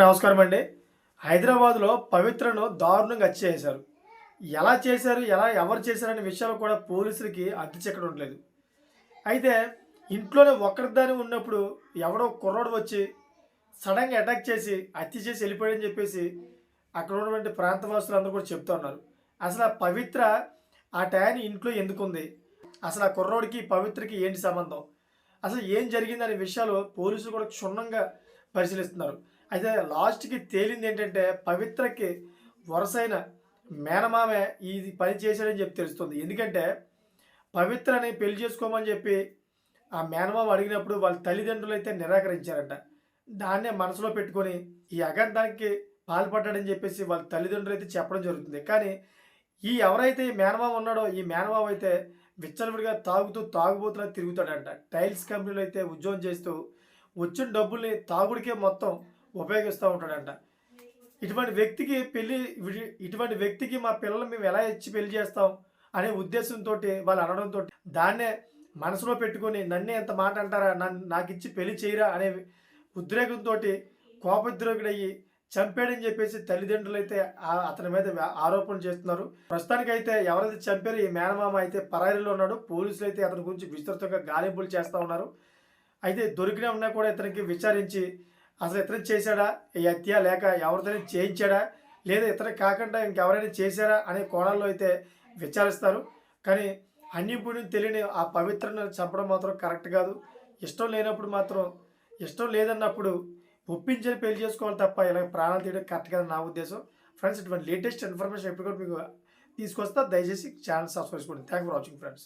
నమస్కారం అండి. హైదరాబాద్లో పవిత్రను దారుణంగా హత్య చేశారు. ఎలా చేశారు ఎలా ఎవరు చేశారనే విషయాలు కూడా పోలీసులకి అద్దె చెక్కడం లేదు అయితే ఇంట్లోనే ఒక్కరిదాని ఉన్నప్పుడు ఎవడో కుర్రోడు వచ్చి సడన్గా అటాక్ చేసి హత్య చేసి వెళ్ళిపోయాడని చెప్పేసి అక్కడ ఉన్నటువంటి ప్రాంతవాసులు అందరూ కూడా చెప్తా ఉన్నారు. అసలు ఆ పవిత్ర ఆ టైం ఇంట్లో ఎందుకుంది అసలు ఆ కుర్రోడికి పవిత్రకి ఏంటి సంబంధం? అసలు ఏం జరిగిందనే విషయాలు పోలీసులు కూడా క్షుణ్ణంగా పరిశీలిస్తున్నారు. అయితే లాస్ట్కి తేలింది ఏంటంటే పవిత్రకి వరుసైన మేనమామే ఇది పని చేశాడని చెప్పి తెలుస్తుంది. ఎందుకంటే పవిత్రని పెళ్ళి చేసుకోమని చెప్పి ఆ మేనమామ అడిగినప్పుడు వాళ్ళ తల్లిదండ్రులు అయితే నిరాకరించారంట. దాన్నే మనసులో పెట్టుకొని ఈ అగంతానికి పాల్పడ్డాడని చెప్పేసి వాళ్ళ తల్లిదండ్రులు అయితే చెప్పడం జరుగుతుంది. కానీ ఈ ఎవరైతే ఈ మేనమామ ఉన్నాడో ఈ మేనమామ అయితే విచ్చలవిడిగా తాగుతూ తాగుబోతులా తిరుగుతాడంట. టైల్స్ కంపెనీలో అయితే ఉద్యోగం చేస్తూ వచ్చిన డబ్బుల్ని తాగుడికే మొత్తం ఉపయోగిస్తూ ఉంటాడంట. ఇటువంటి వ్యక్తికి పెళ్ళి ఇటువంటి వ్యక్తికి మా పిల్లలు మేము ఎలా ఇచ్చి పెళ్ళి చేస్తాం అనే ఉద్దేశంతో వాళ్ళు అనడంతో దాన్నే మనసులో పెట్టుకొని నన్నే ఎంత మాట అంటారా? నన్ను నాకు ఇచ్చి పెళ్ళి చేయరా? అనే ఉద్రేకంతో కోపోద్రేకుడయ్యి చంపాడని చెప్పేసి తల్లిదండ్రులు అయితే అతని మీద ఆరోపణ ఆరోపణలు చేస్తున్నారు. ప్రస్తుతానికైతే ఎవరైతే చంపారో? ఈ మేనమామ అయితే పరారీలో ఉన్నాడు. పోలీసులు అయితే అతని గురించి విస్తృతంగా గాలింపులు చేస్తూ ఉన్నారు. అయితే దొరికిన ఉన్నా కూడా ఇతనికి విచారించి అసలు ఇతర చేశాడా? ఈ హత్య లేక ఎవరితోనే చేయించాడా? లేదా ఇతర కాకుండా ఇంకెవరైనా చేశారా? అనే కోణాల్లో అయితే విచారిస్తారు. కానీ అన్యపుణ్యం తెలియని ఆ పవిత్రను చంపడం మాత్రం కరెక్ట్ కాదు. ఇష్టం లేనప్పుడు మాత్రం ఇష్టం లేదన్నప్పుడు ఒప్పించని పెళ్ళి చేసుకోవాలి తప్ప ఇలా ప్రాణాలు తీయడం కరెక్ట్ కాదు నా ఉద్దేశం. ఫ్రెండ్స్ ఇటువంటి లేటెస్ట్ ఇన్ఫర్మేషన్ ఎప్పుడు కూడా మీకు తీసుకొస్తా. దయచేసి ఛానల్ సబ్స్క్రైబ్ చేసుకోండి. Thank for watching friends.